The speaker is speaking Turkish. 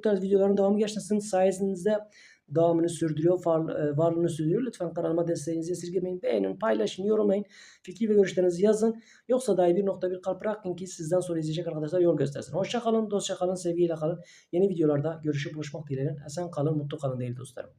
Bu tarz videoların devamı gerçekten sizin devamını sürdürüyor, var- e, varlığını sürdürüyor. Lütfen kanalıma desteğinizi esirgemeyin. Beğenin, paylaşın, yorumlayın. Fikir ve görüşlerinizi yazın. Yoksa dahi bir nokta bir kalp bırakın ki sizden sonra izleyecek arkadaşlar yol göstersin. Hoşça kalın, dostça kalın, sevgiyle kalın. Yeni videolarda görüşüp buluşmak dileğiyle. Esen kalın, mutlu kalın değil dostlarım.